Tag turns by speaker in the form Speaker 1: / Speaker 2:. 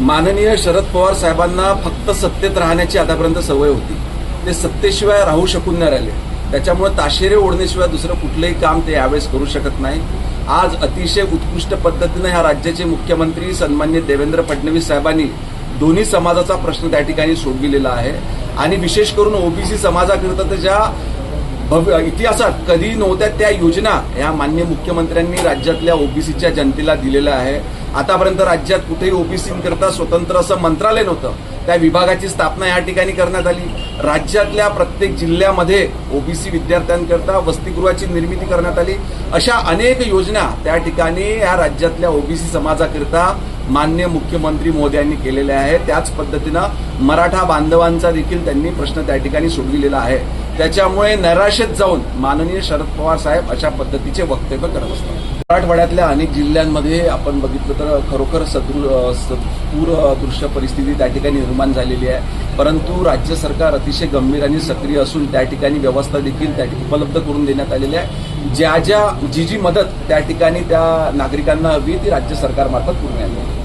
Speaker 1: माननीय शरद पवार साहेबांना फक्त सत्तेत राहण्याची आतापर्यंत सवय होती. ते सत्तेशिवाय राहू शकून नाही राहिले. त्याच्यामुळे ताशेरे ओढण्याशिवाय दुसरं कुठलंही काम ते यावेळेस करू शकत नाही. आज अतिशय उत्कृष्ट पद्धतीनं ह्या राज्याचे मुख्यमंत्री सन्मान्य देवेंद्र फडणवीस साहेबांनी दोन्ही समाजाचा प्रश्न त्या ठिकाणी सोडविलेला आहे. आणि विशेष करून ओबीसी समाजाकरिता तर ज्या भव्य इतिहासात कधी नव्हत्या त्या योजना या मान्य मुख्यमंत्र्यांनी राज्यातल्या ओबीसीच्या जनतेला दिलेल्या आहे. आतापर्यंत राज्यात कुठेही ओबीसीकरता स्वतंत्र असं मंत्रालय नव्हतं. त्या विभागाची स्थापना या ठिकाणी करण्यात आली. राज्यातल्या प्रत्येक जिल्ह्यामध्ये ओबीसी विद्यार्थ्यांकरता वसतिगृहाची निर्मिती करण्यात आली. अशा अनेक योजना त्या ठिकाणी या राज्यातल्या ओबीसी समाजाकरिता मान्य मुख्यमंत्री मोदयांनी केलेले आहे. त्याच पद्धतीनं मराठा बांधवांचा देखील त्यांनी प्रश्न त्या ठिकाणी सोडविलेला आहे. त्याच्यामुळे नैराशेत जाऊन माननीय शरद पवार साहेब अशा पद्धतीचे वक्तव्य करत असतात. मराठवाड्यातल्या अनेक जिल्ह्यांमध्ये आपण बघितलं तर खरोखर सदृ सदूर दृश्य परिस्थिती त्या ठिकाणी निर्माण झालेली आहे. परंतु राज्य सरकार अतिशय गंभीर आणि सक्रिय असून त्या ठिकाणी व्यवस्था देखील त्या ठिकाणी उपलब्ध करून देण्यात आलेली आहे. ज्या ज्या जी जी मदत त्या ठिकाणी त्या नागरिकांना हवी ती राज्य सरकारमार्फत पुरवण्यात येईल